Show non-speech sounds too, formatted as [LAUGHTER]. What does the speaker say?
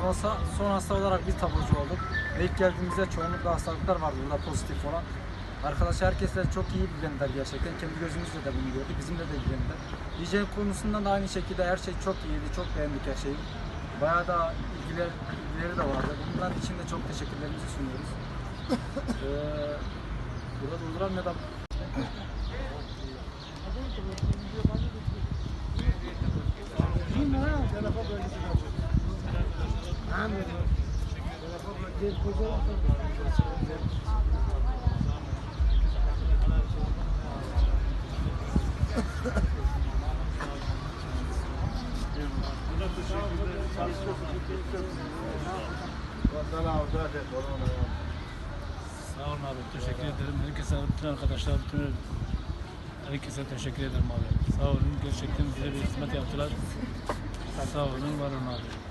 Sonrası, son hasta olarak biz taburcu olduk. Ve ilk geldiğimizde çoğunlukla hastalıklar vardı burada pozitif olan. Arkadaşlar herkesle çok iyi ilgilendiler gerçekten. Kendi gözümüzle de bunu gördük. Bizimle de ilgilendiler. Hijyen konusundan da aynı şekilde her şey çok iyiydi. Çok beğendik her şeyi. Bayağı da ilgiler, ilgileri de vardı. Bunlar için de çok teşekkürlerimizi sunuyoruz. [LAUGHS] ee, burada durduran ya da Sağ olun abi. Teşekkür ederim. Herkese, bütün arkadaşlar, bütün herkese teşekkür ederim abi. Sağ olun. Gerçekten bize bir hizmet yaptılar. Sağ olun, var olun abi.